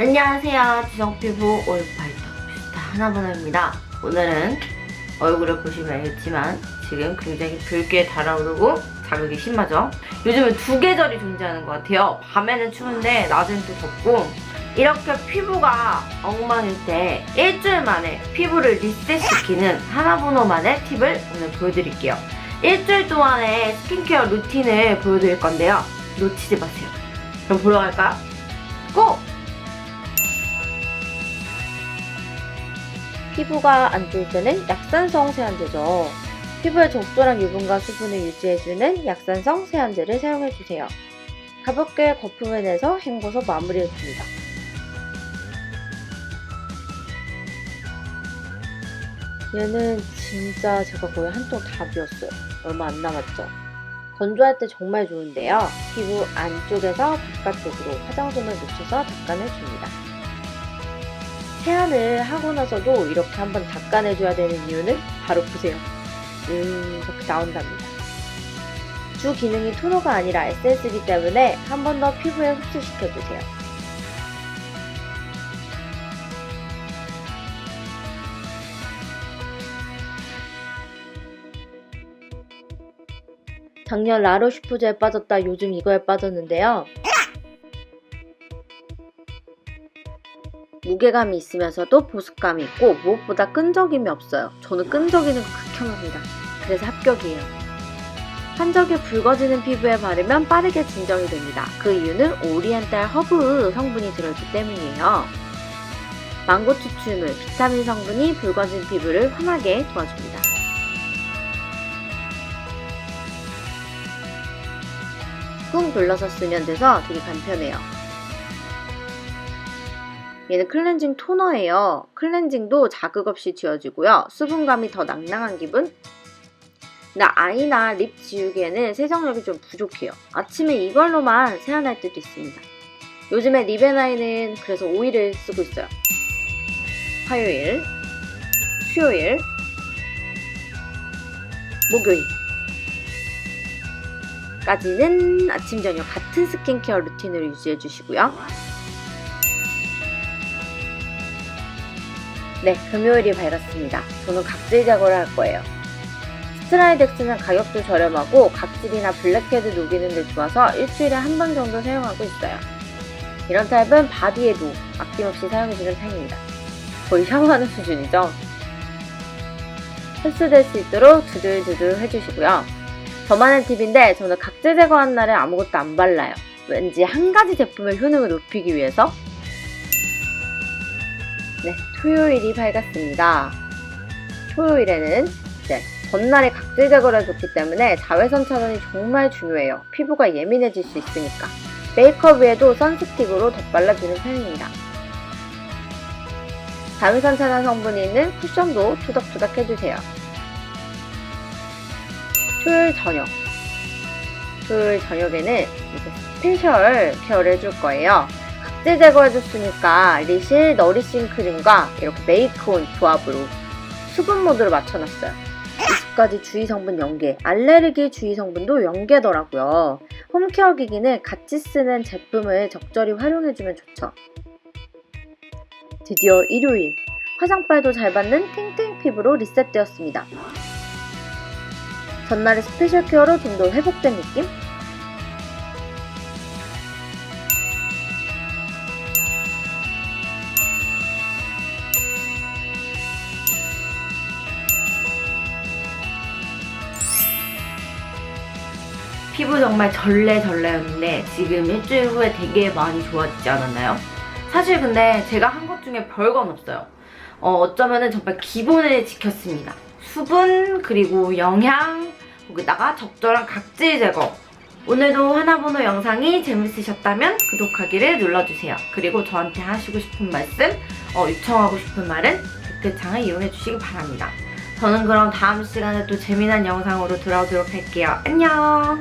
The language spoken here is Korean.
안녕하세요. 지성피부 오일파이터 뷰스타 하나번호입니다. 오늘은 얼굴을 보시면 알겠지만 지금 굉장히 붉게 달아오르고 자극이 심하죠? 요즘은 두 계절이 존재하는 것 같아요. 밤에는 추운데 낮에는 또 덥고 이렇게 피부가 엉망일 때 일주일 만에 피부를 리셋시키는 하나번호만의 팁을 오늘 보여드릴게요. 일주일 동안의 스킨케어 루틴을 보여드릴 건데요. 놓치지 마세요. 그럼 보러 갈까요? 고! 피부가 안 좋을 때는 약산성 세안제죠. 피부에 적절한 유분과 수분을 유지해주는 약산성 세안제를 사용해주세요. 가볍게 거품을 내서 헹궈서 마무리해줍니다. 얘는 진짜 제가 거의 한 통 다 비웠어요. 얼마 안 남았죠. 건조할 때 정말 좋은데요. 피부 안쪽에서 바깥쪽으로 화장솜을 묻혀서 닦아내줍니다. 세안을 하고 나서도 이렇게 한번 닦아내줘야 되는 이유는 바로 보세요. 음, 이렇게 나온답니다. 주 기능이 토너가 아니라 에센스이기 때문에 한 번 더 피부에 흡수시켜주세요. 작년 라로슈프제에 빠졌다 요즘 이거에 빠졌는데요. 무게감이 있으면서도 보습감이 있고 무엇보다 끈적임이 없어요. 저는 끈적이는 거 극혐합니다. 그래서 합격이에요. 한적이 붉어지는 피부에 바르면 빠르게 진정이 됩니다. 그 이유는 오리엔탈 허브 성분이 들어있기 때문이에요. 망고 추출물, 비타민 성분이 붉어진 피부를 환하게 도와줍니다. 꾹 눌러서 쓰면 돼서 되게 간편해요. 얘는 클렌징 토너예요. 클렌징도 자극 없이 지워지고요. 수분감이 더 낭낭한 기분? 근데 아이나 립 지우개는 세정력이 좀 부족해요. 아침에 이걸로만 세안할 때도 있습니다. 요즘에 립앤아이는 그래서 오일을 쓰고 있어요. 화요일, 수요일, 목요일 까지는 아침 저녁 같은 스킨케어 루틴을 유지해 주시고요. 네, 금요일이 밝았습니다. 저는 각질 제거를 할 거예요. 스트라이덱스는 가격도 저렴하고 각질이나 블랙헤드 녹이는 데 좋아서 일주일에 한 번 정도 사용하고 있어요. 이런 타입은 바디에도 아낌없이 사용해주는 타입입니다. 거의 샤워하는 수준이죠. 흡수될 수 있도록 두들두들 해주시고요. 저만의 팁인데 저는 각질 제거한 날에 아무것도 안 발라요. 왠지 한 가지 제품의 효능을 높이기 위해서 네, 토요일이 밝았습니다. 토요일에는 네, 전날에 각질 제거를 해줬기 때문에 자외선 차단이 정말 중요해요. 피부가 예민해질 수 있으니까. 메이크업 위에도 선스틱으로 덧발라주는 편입니다. 자외선 차단 성분이 있는 쿠션도 투덕투덕 해주세요. 토요일 저녁. 토요일 저녁에는 이제 스페셜 케어를 해줄 거예요. 각질 제거해줬으니까 리실 너리싱 크림과 이렇게 메이크온 조합으로 수분 모드를 맞춰놨어요. 20가지 주의 성분 0개, 알레르기 주의 성분도 0개더라고요. 홈케어 기기는 같이 쓰는 제품을 적절히 활용해주면 좋죠. 드디어 일요일, 화장빨도 잘 받는 탱탱 피부로 리셋되었습니다. 전날의 스페셜 케어로 좀 더 회복된 느낌? 피부 정말 절레절레였는데 지금 일주일 후에 되게 많이 좋아지지 않았나요? 사실 근데 제가 한 것 중에 별건 없어요. 어, 어쩌면은 정말 기본을 지켰습니다. 수분, 그리고 영양, 거기다가 적절한 각질 제거. 오늘도 하나번호 영상이 재밌으셨다면 구독하기를 눌러주세요. 그리고 저한테 하시고 싶은 말씀, 어, 요청하고 싶은 말은 댓글창을 이용해 주시기 바랍니다. 저는 그럼 다음 시간에 또 재미난 영상으로 돌아오도록 할게요. 안녕!